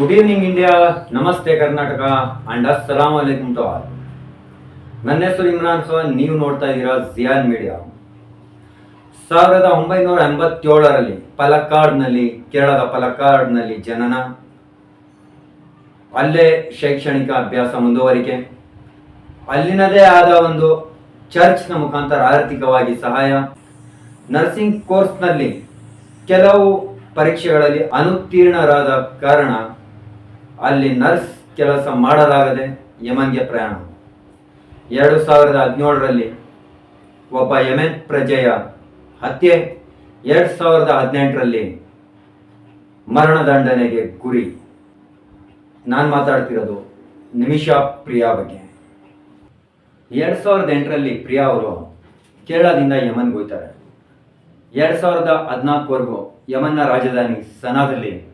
Good evening India namaste Karnataka and ಅಸ್ಸಲಾಮ್ ಅಲೈಕುಮ್ to ನನ್ನ ಹೆಸರು ಇಮ್ರಾನ್ ಖಾನ್. ನೀವು ನೋಡ್ತಾ ಇದ್ದೀರಾ ಜಿಯಾನ್ ಮೀಡಿಯಾ ಸಾವಿರದ ಒಂಬೈನೂರ ಎಂಬತ್ತೇಳರಲ್ಲಿ ಪಲಕ್ಕಾಡ್ನಲ್ಲಿ, ಕೇರಳದ ಪಲಕ್ಕಾಡ್ನಲ್ಲಿ ಜನನ. ಅಲ್ಲೇ ಶೈಕ್ಷಣಿಕ ಅಭ್ಯಾಸ ಮುಂದುವರಿಕೆ. ಅಲ್ಲಿನದೇ ಆದ ಒಂದು ಚರ್ಚ್ನ ಮುಖಾಂತರ ಆರ್ಥಿಕವಾಗಿ ಸಹಾಯ. ನರ್ಸಿಂಗ್ ಕೋರ್ಸ್ನಲ್ಲಿ ಕೆಲವು ಪರೀಕ್ಷೆಗಳಲ್ಲಿ ಅನುತ್ತೀರ್ಣರಾದ ಕಾರಣ ಅಲ್ಲಿ ನರ್ಸ್ ಕೆಲಸ ಮಾಡಲಾಗದೆ ಯಮನ್ಗೆ ಪ್ರಯಾಣ. ಎರಡು ಸಾವಿರದ ಹದಿನೇಳರಲ್ಲಿ ಒಬ್ಬ ಯಮೆನ್ ಪ್ರಜೆಯ ಹತ್ಯೆ, ಎರಡು ಸಾವಿರದ ಹದಿನೆಂಟರಲ್ಲಿ ಮರಣದಂಡನೆಗೆ ಗುರಿ. ನಾನು ಮಾತಾಡ್ತಿರೋದು ನಿಮಿಷಾ ಪ್ರಿಯಾ ಬಗ್ಗೆ. ಎರಡು ಸಾವಿರದ ಎಂಟರಲ್ಲಿ ಪ್ರಿಯಾ ಅವರು ಕೇರಳದಿಂದ ಯಮನ್ಗೆ ಹೋಗ್ತಾರೆ. ಎರಡು ಸಾವಿರದ ಹದಿನಾಲ್ಕವರೆಗೂ ಯಮನ್ನ ರಾಜಧಾನಿ ಸನಾದಲ್ಲಿ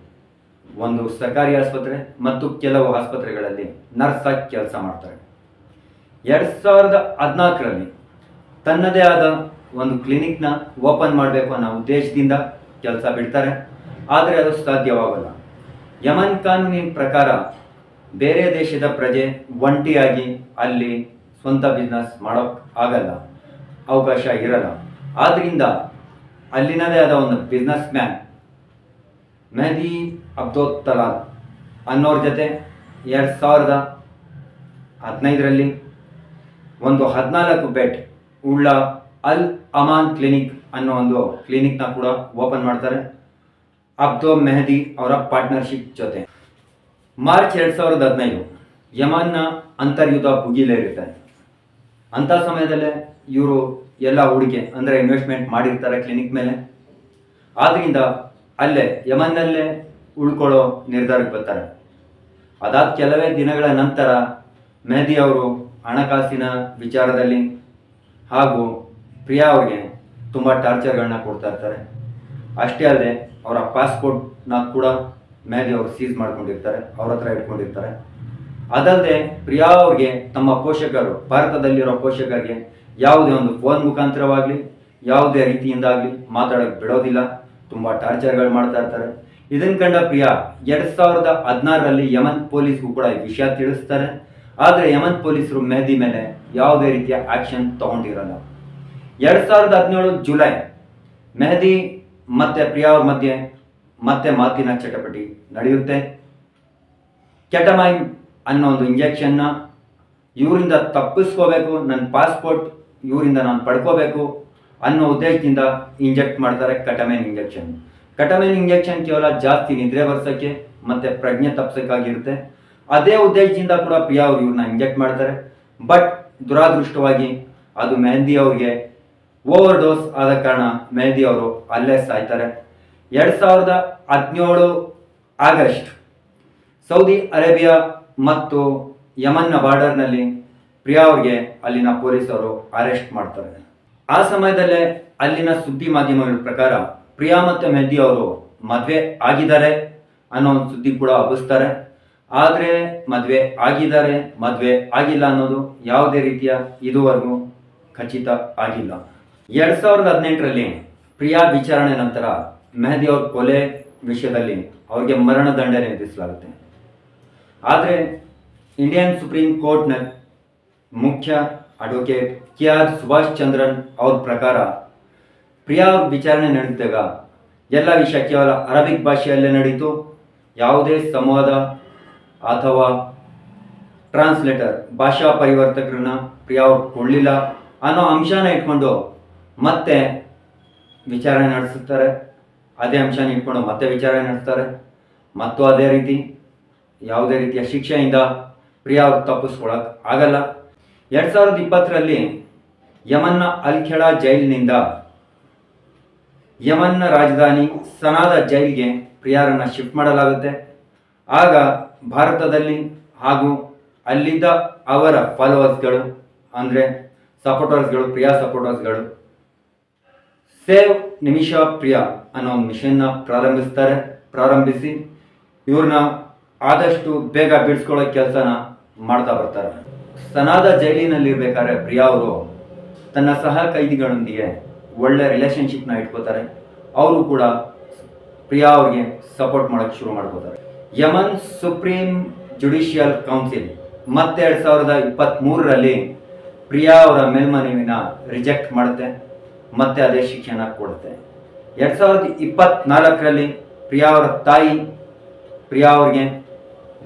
ಒಂದು ಸರ್ಕಾರಿ ಆಸ್ಪತ್ರೆ ಮತ್ತು ಕೆಲವು ಆಸ್ಪತ್ರೆಗಳಲ್ಲಿ ನರ್ಸ್ ಆಗಿ ಕೆಲಸ ಮಾಡ್ತಾರೆ. ಎರಡು ಸಾವಿರದ ಹದಿನಾಲ್ಕರಲ್ಲಿ ತನ್ನದೇ ಆದ ಒಂದು ಕ್ಲಿನಿಕ್ನ ಓಪನ್ ಮಾಡಬೇಕು ಅನ್ನೋ ಉದ್ದೇಶದಿಂದ ಕೆಲಸ ಬಿಡ್ತಾರೆ. ಆದರೆ ಅದು ಸಾಧ್ಯವಾಗಲ್ಲ. ಯಮನ್ ಕಾನೂನಿನ ಪ್ರಕಾರ ಬೇರೆ ದೇಶದ ಪ್ರಜೆ ಒಂಟಿಯಾಗಿ ಅಲ್ಲಿ ಸ್ವಂತ ಬಿಸ್ನೆಸ್ ಮಾಡೋಕ್ ಆಗಲ್ಲ, ಅವಕಾಶ ಇರಲ್ಲ. ಆದ್ದರಿಂದ ಅಲ್ಲಿನದೇ ಆದ ಒಂದು businessman Mehdi Abdol Talal ಅನ್ನೋರ ಜೊತೆ ಎರಡು ಸಾವಿರದ ಹದಿನೈದರಲ್ಲಿ ಒಂದು ಹದಿನಾಲ್ಕು ಬೆಡ್ ಉಳ್ಳ ಅಲ್ ಅಮಾನ್ ಕ್ಲಿನಿಕ್ ಅನ್ನೋ ಒಂದು ಕ್ಲಿನಿಕ್ನ ಕೂಡ ಓಪನ್ ಮಾಡ್ತಾರೆ ಅಬ್ದೋ ಮೆಹದಿ ಅವರ ಪಾರ್ಟ್ನರ್ಶಿಪ್ ಜೊತೆ. ಮಾರ್ಚ್ ಎರಡು ಸಾವಿರದ ಹದಿನೈದು ಯಮನ್ನ ಅಂತರ್ಯುದ್ಧ ಭುಗಿಲೇರಿರುತ್ತೆ ಅಂಥ ಸಮಯದಲ್ಲೇ ಇವರು ಎಲ್ಲ ಹೂಡಿಕೆ ಅಂದರೆ ಇನ್ವೆಸ್ಟ್ಮೆಂಟ್ ಮಾಡಿರ್ತಾರೆ ಕ್ಲಿನಿಕ್ ಮೇಲೆ. ಆದ್ದರಿಂದ ಅಲ್ಲೇ ಯಮನ್ನಲ್ಲೇ ಉಳ್ಕೊಳ್ಳೋ ನಿರ್ಧಾರಕ್ಕೆ ಬರ್ತಾರೆ. ಅದಾದ ಕೆಲವೇ ದಿನಗಳ ನಂತರ ಮೆಹದಿ ಅವರು ಹಣಕಾಸಿನ ವಿಚಾರದಲ್ಲಿ ಹಾಗೂ ಪ್ರಿಯಾ ಅವ್ರಿಗೆ ತುಂಬ ಟಾರ್ಚರ್ಗಳನ್ನ ಕೊಡ್ತಾ ಇರ್ತಾರೆ. ಅಷ್ಟೇ ಅಲ್ಲದೆ ಅವರ ಪಾಸ್ಪೋರ್ಟ್ನ ಕೂಡ ಮೆಹದಿ ಅವರು ಸೀಸ್ ಮಾಡ್ಕೊಂಡಿರ್ತಾರೆ, ಅವ್ರ ಹತ್ರ ಇಟ್ಕೊಂಡಿರ್ತಾರೆ. ಅದಲ್ಲದೆ ಪ್ರಿಯಾ ಅವ್ರಿಗೆ ತಮ್ಮ ಪೋಷಕರು, ಭಾರತದಲ್ಲಿರೋ ಪೋಷಕರಿಗೆ ಯಾವುದೇ ಒಂದು ಫೋನ್ ಮುಖಾಂತರವಾಗಲಿ, ಯಾವುದೇ ರೀತಿಯಿಂದಾಗಲಿ ಮಾತಾಡೋಕ್ಕೆ ಬಿಡೋದಿಲ್ಲ. ತುಂಬ ಟಾರ್ಚರ್ಗಳು ಮಾಡ್ತಾ ಇರ್ತಾರೆ. ಇದನ್ನ ಕಂಡ ಪ್ರಿಯಾ, ಎರಡ್ ಸಾವಿರದ ಹದಿನಾರರಲ್ಲಿ ಯಮನ್ ಪೊಲೀಸ್ಗೂ ಕೂಡ ಈ ವಿಷಯ ತಿಳಿಸ್ತಾರೆ. ಆದರೆ ಯಮನ್ ಪೊಲೀಸರು ಮೆಹದಿ ಮೇಲೆ ಯಾವುದೇ ರೀತಿಯ ಆಕ್ಷನ್ ತಗೊಂಡಿರಲ್ಲ. ಎರಡ್ ಸಾವಿರದ ಹದಿನೇಳು ಜುಲೈ, ಮೆಹದಿ ಮತ್ತೆ ಪ್ರಿಯಾ ಅವ್ರ ಮಧ್ಯೆ ಮತ್ತೆ ಮಾತಿನ ಚಟಪಟಿ ನಡೆಯುತ್ತೆ. ಕೆಟಮೈನ್ ಅನ್ನೋ ಒಂದು ಇಂಜೆಕ್ಷನ್ನ ಇವರಿಂದ ತಪ್ಪಿಸ್ಕೋಬೇಕು ನನ್ನ ಪಾಸ್ಪೋರ್ಟ್ ಇವರಿಂದ ನಾನು ಪಡ್ಕೋಬೇಕು ಅನ್ನೋ ಉದ್ದೇಶದಿಂದ ಇಂಜೆಕ್ಟ್ ಮಾಡ್ತಾರೆ ಕಟಮೈನ್ ಇಂಜೆಕ್ಷನ್. ಕಟಮೈನ್ ಇಂಜೆಕ್ಷನ್ ಕೇವಲ ಜಾಸ್ತಿ ನಿದ್ರೆ ಬರ್ಸೋಕ್ಕೆ ಮತ್ತೆ ಪ್ರಜ್ಞೆ ತಪ್ಸೋಕ್ಕಾಗಿರುತ್ತೆ. ಅದೇ ಉದ್ದೇಶದಿಂದ ಕೂಡ ಪ್ರಿಯಾ ಅವರು ಇವ್ರನ್ನ ಇಂಜೆಕ್ಟ್ ಮಾಡ್ತಾರೆ. ಬಟ್ ದುರಾದೃಷ್ಟವಾಗಿ ಅದು ಮೆಹಂದಿ ಅವ್ರಿಗೆ ಓವರ್ ಡೋಸ್ ಆದ ಕಾರಣ ಮೆಹಂದಿ ಅವರು ಅಲ್ಲೇ ಸಾಯ್ತಾರೆ. ಎರಡು ಸಾವಿರದ ಹದಿನೇಳು ಆಗಸ್ಟ್ ಸೌದಿ ಅರೇಬಿಯಾ ಮತ್ತು ಯಮನ್ನ ಬಾರ್ಡರ್ನಲ್ಲಿ ಪ್ರಿಯಾ ಅವ್ರಿಗೆ ಅಲ್ಲಿನ ಪೊಲೀಸರು ಅರೆಸ್ಟ್ ಮಾಡ್ತಾರೆ. ಆ ಸಮಯದಲ್ಲೇ ಅಲ್ಲಿನ ಸುದ್ದಿ ಮಾಧ್ಯಮಗಳ ಪ್ರಕಾರ ಪ್ರಿಯಾ ಮತ್ತು ಮೆಹದಿ ಅವರು ಮದುವೆ ಆಗಿದ್ದಾರೆ ಅನ್ನೋ ಒಂದು ಸುದ್ದಿ ಕೂಡ ಹಬ್ಬಿಸ್ತಾರೆ. ಆದರೆ ಮದುವೆ ಆಗಿದ್ದಾರೆ, ಮದುವೆ ಆಗಿಲ್ಲ ಅನ್ನೋದು ಯಾವುದೇ ರೀತಿಯ ಇದುವರೆಗೂ ಖಚಿತ ಆಗಿಲ್ಲ. ಎರಡು ಸಾವಿರದ ಹದಿನೆಂಟರಲ್ಲಿ ಪ್ರಿಯಾ ವಿಚಾರಣೆ ನಂತರ ಮೆಹದಿ ಅವ್ರ ಕೊಲೆ ವಿಷಯದಲ್ಲಿ ಅವ್ರಿಗೆ ಮರಣದಂಡನೆ ವಿಧಿಸಲಾಗುತ್ತೆ. ಆದರೆ ಇಂಡಿಯನ್ ಸುಪ್ರೀಂ ಕೋರ್ಟ್ನ ಮುಖ್ಯ advocate K R Subhash Chandran ಅವ್ರ ಪ್ರಕಾರ ಪ್ರಿಯಾ ವಿಚಾರಣೆ ನಡೆದಾಗ ಎಲ್ಲ ವಿಷಯ ಕೇವಲ ಅರಬಿಕ್ ಭಾಷೆಯಲ್ಲೇ ನಡೀತು. ಯಾವುದೇ ಸಂವಾದ ಅಥವಾ ಟ್ರಾನ್ಸ್ಲೇಟರ್, ಭಾಷಾ ಪರಿವರ್ತಕರನ್ನ ಪ್ರಿಯಾ ಅವ್ರು ಕೊಡಲಿಲ್ಲ ಅನ್ನೋ ಅಂಶನ ಇಟ್ಕೊಂಡು ಮತ್ತೆ ವಿಚಾರಣೆ ನಡೆಸುತ್ತಾರೆ ಅದೇ ಅಂಶನ ಇಟ್ಕೊಂಡು ಮತ್ತೆ ವಿಚಾರಣೆ ನಡೆಸ್ತಾರೆ. ಮತ್ತು ಅದೇ ರೀತಿ ಯಾವುದೇ ರೀತಿಯ ಶಿಕ್ಷೆಯಿಂದ ಪ್ರಿಯಾ ಅವ್ರು ತಪ್ಪಿಸ್ಕೊಳಕ್ ಆಗಲ್ಲ. ಎರಡು ಸಾವಿರದ ಇಪ್ಪತ್ತರಲ್ಲಿ ಯಮನ್ನ ಅಲ್ಖೆಡಾ ಜೈಲಿನಿಂದ ಯಮನ್ನ ರಾಜಧಾನಿ ಸನಾದ ಜೈಲ್ಗೆ ಪ್ರಿಯಾರನ್ನ ಶಿಫ್ಟ್ ಮಾಡಲಾಗುತ್ತೆ. ಆಗ ಭಾರತದಲ್ಲಿ ಹಾಗೂ ಅಲ್ಲಿದ್ದ ಅವರ ಫಾಲೋವರ್ಸ್ಗಳು, ಅಂದರೆ ಸಪೋರ್ಟರ್ಸ್ಗಳು, ಪ್ರಿಯಾ ಸಪೋರ್ಟರ್ಸ್ಗಳು, ಸೇವ್ ನಿಮಿಷಾ ಪ್ರಿಯಾ ಅನ್ನೋ ಒಂದು ಮಿಷನ್ನ ಪ್ರಾರಂಭಿಸ್ತಾರೆ, ಪ್ರಾರಂಭಿಸಿ ಇವ್ರನ್ನ ಆದಷ್ಟು ಬೇಗ ಬಿಡಿಸ್ಕೊಳ್ಳೋ ಕೆಲಸನ ಮಾಡ್ತಾ ಬರ್ತಾರೆ. ಸನಾದ ಜೈಲಿನಲ್ಲಿರ್ಬೇಕಾದ್ರೆ ಪ್ರಿಯಾ ಅವರು ತನ್ನ ಸಹ ಕೈದಿಗಳೊಂದಿಗೆ ಒಳ್ಳೆ ರಿಲೇಶನ್ಶಿಪ್ನ ಇಟ್ಕೋತಾರೆ. ಅವರು ಕೂಡ ಪ್ರಿಯಾ ಅವ್ರಿಗೆ ಸಪೋರ್ಟ್ ಮಾಡೋಕೆ ಶುರು ಮಾಡ್ಕೋತಾರೆ. ಯಮನ್ ಸುಪ್ರೀಂ ಜುಡಿಷಿಯಲ್ ಕೌನ್ಸಿಲ್ ಮತ್ತೆ ಎರಡು ಸಾವಿರದ ಇಪ್ಪತ್ತ್ಮೂರರಲ್ಲಿ ಪ್ರಿಯಾ ಅವರ ಮೇಲ್ಮನವಿನ ರಿಜೆಕ್ಟ್ ಮಾಡುತ್ತೆ, ಮತ್ತೆ ಅದೇ ಶಿಕ್ಷಣ ಕೊಡುತ್ತೆ. ಎರಡು ಸಾವಿರದ ಇಪ್ಪತ್ತ್ನಾಲ್ಕರಲ್ಲಿ ಪ್ರಿಯಾ ಅವರ ತಾಯಿ ಪ್ರಿಯಾ ಅವ್ರಿಗೆ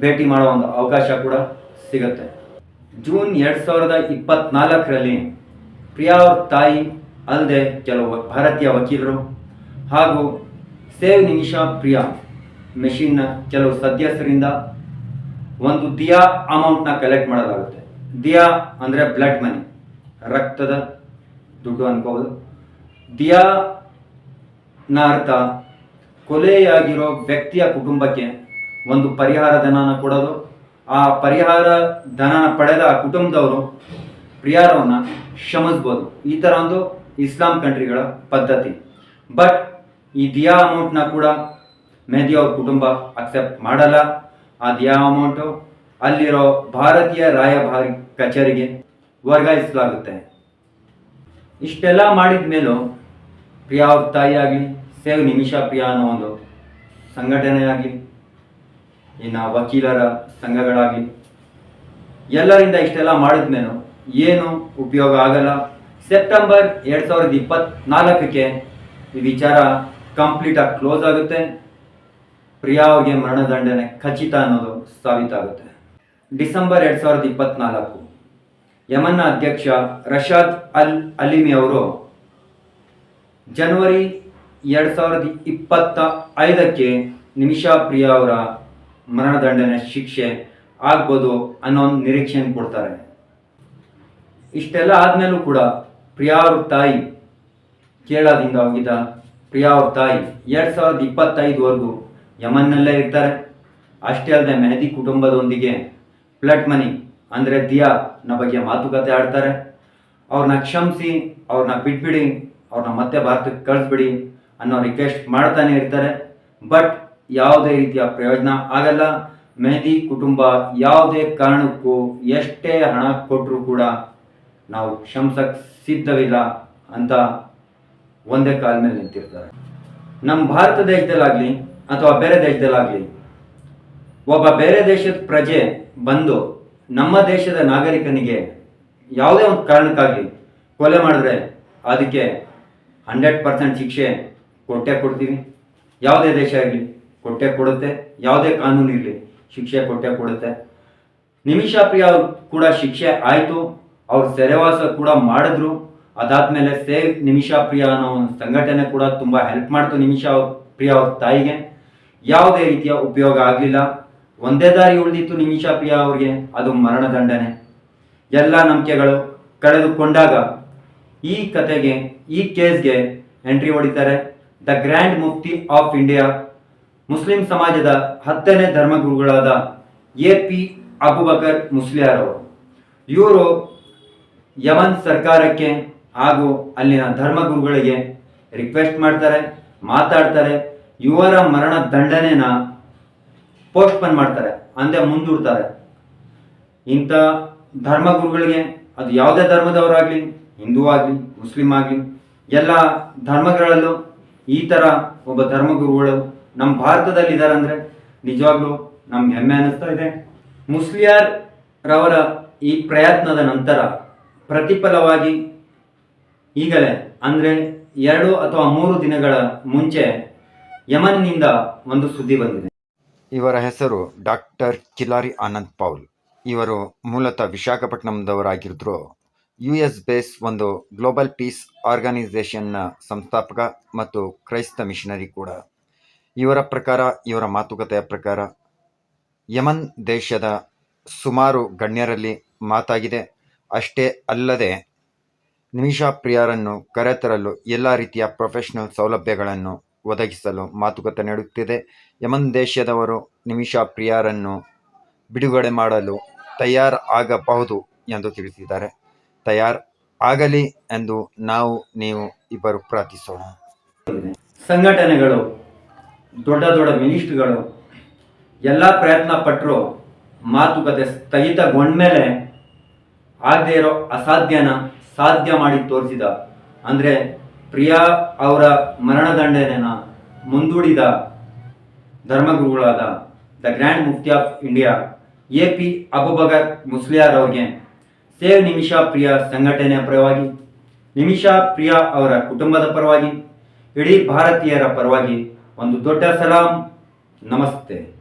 ಭೇಟಿ ಮಾಡೋ ಒಂದು ಅವಕಾಶ ಕೂಡ ಸಿಗುತ್ತೆ. ಜೂನ್ ಎರಡು ಸಾವಿರದ ಇಪ್ಪತ್ತ್ನಾಲ್ಕರಲ್ಲಿ ಪ್ರಿಯಾ ಅವ್ರ ತಾಯಿ ಅಲ್ಲದೆ ಕೆಲವು ಭಾರತೀಯ ವಕೀಲರು ಹಾಗೂ ಸೇವ್ ನಿಮಿಷಾ ಪ್ರಿಯಾ ಮೆಷಿನ್ನ ಕೆಲವು ಸದಸ್ಯರಿಂದ ಒಂದು ದಿಯಾ ಅಮೌಂಟ್ನ ಕಲೆಕ್ಟ್ ಮಾಡಲಾಗುತ್ತೆ. ದಿಯಾ ಅಂದರೆ ಬ್ಲಡ್ ಮನಿ ರಕ್ತದ ದುಡ್ಡು ಅನ್ಕೋಬೋದು. ದಿಯಾ ನ ಅರ್ಥ ಕೊಲೆಯಾಗಿರೋ ವ್ಯಕ್ತಿಯ ಕುಟುಂಬಕ್ಕೆ ಒಂದು ಪರಿಹಾರ ಧನನ ಕೊಡೋದು. ಆ ಪರಿಹಾರ ಧನನ ಪಡೆದ ಆ ಕುಟುಂಬದವರು ಪ್ರಿಯಾರವನ್ನ ಕ್ಷಮಿಸ್ಬೋದು. ಈ ಥರ ಒಂದು ಇಸ್ಲಾಂ ಕಂಟ್ರಿಗಳ ಪದ್ಧತಿ. ಬಟ್ ಈ ದಿಯಾ ಅಮೌಂಟ್ನ ಕೂಡ ಮೆಹದಿ ಅವ್ರ ಕುಟುಂಬ ಅಕ್ಸೆಪ್ಟ್ ಮಾಡಲ್ಲ. ಆ ದಿಯಾ ಅಮೌಂಟು ಅಲ್ಲಿರೋ ಭಾರತೀಯ ರಾಯಭಾರಿ ಕಚೇರಿಗೆ ವರ್ಗಾಯಿಸಲಾಗುತ್ತೆ. ಇಷ್ಟೆಲ್ಲ ಮಾಡಿದ ಮೇಲೂ ಪ್ರಿಯಾ ಅವ್ರ ತಾಯಿ ಆಗಲಿ, ಸೇವ್ ನಿಮಿಷಾ ಪ್ರಿಯಾ ಅನ್ನೋ ಒಂದು ಸಂಘಟನೆ ಆಗಲಿ, ಇನ್ನು ವಕೀಲರ ಸಂಘಗಳಾಗಲಿ, ಎಲ್ಲರಿಂದ ಇಷ್ಟೆಲ್ಲ ಮಾಡಿದ್ಮೇಲೂ ಏನು ಉಪಯೋಗ ಆಗಲ್ಲ. ಸೆಪ್ಟೆಂಬರ್ ಎರಡು ಸಾವಿರದ ಇಪ್ಪತ್ನಾಲ್ಕಕ್ಕೆ ಈ ವಿಚಾರ ಕಂಪ್ಲೀಟಾಗಿ ಕ್ಲೋಸ್ ಆಗುತ್ತೆ. ಪ್ರಿಯಾ ಅವ್ರಿಗೆ ಮರಣದಂಡನೆ ಖಚಿತ ಅನ್ನೋದು ಸಾಬೀತಾಗುತ್ತೆ. ಡಿಸೆಂಬರ್ ಎರಡು ಸಾವಿರದ ಇಪ್ಪತ್ನಾಲ್ಕು ಯಮನ್ನ ಅಧ್ಯಕ್ಷ ರಶಾದ್ ಅಲ್ ಅಲಿಮಿ ಅವರು ಜನವರಿ ಎರಡು ಸಾವಿರದ ಇಪ್ಪತ್ತ ಐದಕ್ಕೆ ನಿಮಿಷಾ ಪ್ರಿಯಾ ಅವರ ಮರಣದಂಡನೆ ಶಿಕ್ಷೆ ಆಗ್ಬೋದು ಅನ್ನೋ ಒಂದು ನಿರೀಕ್ಷೆಯನ್ನು ಕೊಡ್ತಾರೆ. ಇಷ್ಟೆಲ್ಲ ಆದಮೇಲೂ ಕೂಡ ಪ್ರಿಯಾ ಅವ್ರ ತಾಯಿ. ಕೇರಳದಿಂದ ಹೋಗಿದ್ದ ಪ್ರಿಯಾವ್ರ ತಾಯಿ ಎರಡು ಸಾವಿರದ ಇಪ್ಪತ್ತೈದುವರೆಗೂ ಯಮನ್ನಲ್ಲೇ ಇರ್ತಾರೆ. ಅಷ್ಟೇ ಅಲ್ಲದೆ ಮೆಹದಿ ಕುಟುಂಬದೊಂದಿಗೆ ಪ್ಲಟ್ ಮನಿ ಅಂದರೆ ನ ಬಗ್ಗೆ ಮಾತುಕತೆ ಆಡ್ತಾರೆ. ಅವ್ರನ್ನ ಕ್ಷಮಿಸಿ, ಅವ್ರನ್ನ ಬಿಟ್ಬಿಡಿ, ಅವ್ರನ್ನ ಮತ್ತೆ ಭಾರತಕ್ಕೆ ಕಳಿಸ್ಬಿಡಿ ಅನ್ನೋ ರಿಕ್ವೆಸ್ಟ್ ಮಾಡ್ತಾನೆ ಇರ್ತಾರೆ. ಬಟ್ ಯಾವುದೇ ರೀತಿಯ ಪ್ರಯೋಜನ ಆಗಲ್ಲ. ಮೆಹದಿ ಕುಟುಂಬ ಯಾವುದೇ ಕಾರಣಕ್ಕೂ ಎಷ್ಟೇ ಹಣ ಕೊಟ್ಟರು ಕೂಡ ನಾವು ಕ್ಷಮಿಸಕ್ಕೆ ಸಿದ್ಧವಿಲ್ಲ ಅಂತ ಒಂದೇ ಕಾಲ ಮೇಲೆ ನಿಂತಿರ್ತಾರೆ. ನಮ್ಮ ಭಾರತ ದೇಶದಲ್ಲಾಗಲಿ ಅಥವಾ ಬೇರೆ ದೇಶದಲ್ಲಾಗಲಿ, ಒಬ್ಬ ಬೇರೆ ದೇಶದ ಪ್ರಜೆ ಬಂದು ನಮ್ಮ ದೇಶದ ನಾಗರಿಕನಿಗೆ ಯಾವುದೇ ಒಂದು ಕಾರಣಕ್ಕಾಗಲಿ ಕೊಲೆ ಮಾಡಿದ್ರೆ ಅದಕ್ಕೆ ಹಂಡ್ರೆಡ್ ಪರ್ಸೆಂಟ್ ಶಿಕ್ಷೆ ಕೊಟ್ಟೆ ಕೊಡ್ತೀವಿ. ಯಾವುದೇ ದೇಶ ಆಗಲಿ ಕೊಟ್ಟೆ ಕೊಡುತ್ತೆ. ಯಾವುದೇ ಕಾನೂನು ಇರಲಿ ಶಿಕ್ಷೆ ಕೊಟ್ಟೆ ಕೊಡುತ್ತೆ. ನಿಮಿಷಾ ಪ್ರಿಯ ಕೂಡ ಶಿಕ್ಷೆ ಆಯಿತು. ಅವ್ರ ಸೆರೆವಾಸ ಕೂಡ ಮಾಡಿದ್ರು. ಅದಾದ್ಮೇಲೆ ಸೇವ್ ನಿಮಿಷಾ ಪ್ರಿಯ ಅನ್ನೋ ಒಂದು ಸಂಘಟನೆ ಕೂಡ ತುಂಬ ಹೆಲ್ಪ್ ಮಾಡ್ತು ನಿಮಿಷಾ ಪ್ರಿಯ ಅವ್ರ ತಾಯಿಗೆ. ಯಾವುದೇ ರೀತಿಯ ಉಪಯೋಗ ಆಗಲಿಲ್ಲ. ಒಂದೇ ದಾರಿ ಉಳಿದಿತ್ತು ನಿಮಿಷಾ ಪ್ರಿಯ ಅವ್ರಿಗೆ. ಅದು ಮರಣದಂಡನೆ ಎಲ್ಲ ನಂಬಿಕೆಗಳು ಕಳೆದುಕೊಂಡಾಗ ಈ ಕತೆಗೆ, ಈ ಕೇಸ್ಗೆ ಎಂಟ್ರಿ ಹೊಡಿತಾರೆ. The grand Mufti of India. Muslim ಸಮಾಜದ ಹತ್ತನೇ ಧರ್ಮಗುರುಗಳಾದ ಎ ಪಿ ಅಬುಬಕರ್ ಮುಸ್ಲಿಯಾರ್ ಅವರು ಇವರು ಯಮನ್ ಸರ್ಕಾರಕ್ಕೆ ಹಾಗೂ ಅಲ್ಲಿನ ಧರ್ಮಗುರುಗಳಿಗೆ ರಿಕ್ವೆಸ್ಟ್ ಮಾಡ್ತಾರೆ, ಮಾತಾಡ್ತಾರೆ. ಇವರ ಮರಣ ದಂಡನೆನ ಪೋಸ್ಟ್ಪೋನ್ ಮಾಡ್ತಾರೆ ಅಂದೆ ಮುಂದೂಡ್ತಾರೆ. ಇಂಥ ಧರ್ಮಗುರುಗಳಿಗೆ, ಅದು ಯಾವುದೇ ಧರ್ಮದವರಾಗಲಿ, ಹಿಂದೂ ಆಗಲಿ, ಮುಸ್ಲಿಂ ಆಗಲಿ, ಎಲ್ಲ ಧರ್ಮಗಳಲ್ಲೂ ಈ ಥರ ಒಬ್ಬ ಧರ್ಮಗುರುಗಳು ನಮ್ಮ ಭಾರತದಲ್ಲಿ ಇದ್ದಾರೆ ಅಂದರೆ ನಿಜವಾಗ್ಲೂ ನಮ್ಗೆ ಹೆಮ್ಮೆ ಅನ್ನಿಸ್ತಾ ಇದೆ. ಮುಸ್ಲಿಯಾರ್ ರವರ ಈ ಪ್ರಯತ್ನದ ನಂತರ ಪ್ರತಿಫಲವಾಗಿ ಈಗಲೇ, ಅಂದರೆ ಎರಡು ಅಥವಾ ಮೂರು ದಿನಗಳ ಮುಂಚೆ ಯಮನ್ನಿಂದ ಒಂದು ಸುದ್ದಿ ಬಂದಿದೆ. ಇವರ ಹೆಸರು ಡಾಕ್ಟರ್ ಕಿಲಾರಿ ಆನಂದ್ ಪೌಲ್. ಇವರು ಮೂಲತಃ ವಿಶಾಖಪಟ್ಟಣಂದವರಾಗಿದ್ದರು ಯು ಎಸ್ ಬೇಸ್ ಒಂದು ಗ್ಲೋಬಲ್ ಪೀಸ್ ಆರ್ಗನೈಸೇಷನ್ನ ಸಂಸ್ಥಾಪಕ ಮತ್ತು ಕ್ರೈಸ್ತ ಮಿಷನರಿ ಕೂಡ. ಇವರ ಪ್ರಕಾರ, ಇವರ ಮಾತುಕತೆಯ ಪ್ರಕಾರ ಯಮನ್ ದೇಶದ ಸುಮಾರು ಗಣ್ಯರಲ್ಲಿ ಮಾತಾಗಿದೆ. ಅಷ್ಟೇ ಅಲ್ಲದೆ ನಿಮಿಷಾ ಪ್ರಿಯರನ್ನು ಕರೆತರಲು ಎಲ್ಲ ರೀತಿಯ ಪ್ರೊಫೆಷನಲ್ ಸೌಲಭ್ಯಗಳನ್ನು ಒದಗಿಸಲು ಮಾತುಕತೆ ನಡೆಯುತ್ತಿದೆ ಯಮನ್ ದೇಶದವರು ನಿಮಿಷಾ ಪ್ರಿಯರನ್ನು ಬಿಡುಗಡೆ ಮಾಡಲು ತಯಾರು ಆಗಬಹುದು ಎಂದು ತಿಳಿಸಿದ್ದಾರೆ. ತಯಾರು ಆಗಲಿ ಎಂದು ನಾವು, ನೀವು ಇಬ್ಬರು ಪ್ರಾರ್ಥಿಸೋಣ. ಸಂಘಟನೆಗಳು, ದೊಡ್ಡ ದೊಡ್ಡ ಮಿನಿಸ್ಟ್ಗಳು ಎಲ್ಲ ಪ್ರಯತ್ನ ಪಟ್ಟರು ಮಾತುಕತೆ ಸ್ಥಗಿತಗೊಂಡ್ಮೇಲೆ ಆಗದೇ ಇರೋ ಅಸಾಧ್ಯನ ಸಾಧ್ಯ ಮಾಡಿ ತೋರಿಸಿದ. ಅಂದರೆ ಪ್ರಿಯಾ ಅವರ ಮರಣದಂಡನೆನ ಮುಂದೂಡಿದ ಧರ್ಮಗುರುಗಳಾದ the grand Mufti of India, A P Abubakar Musliyar ಅವರಿಗೆ. ಸೇವ್ ನಿಮಿಷಾ ಪ್ರಿಯ ಸಂಘಟನೆಯ ಪರವಾಗಿ, ನಿಮಿಷಾ ಪ್ರಿಯಾ ಅವರ ಕುಟುಂಬದ ಪರವಾಗಿ, ಇಡೀ ಭಾರತೀಯರ ಪರವಾಗಿ ಒಂದು ದೊಡ್ಡ ಸಲಾಂ, ನಮಸ್ತೆ.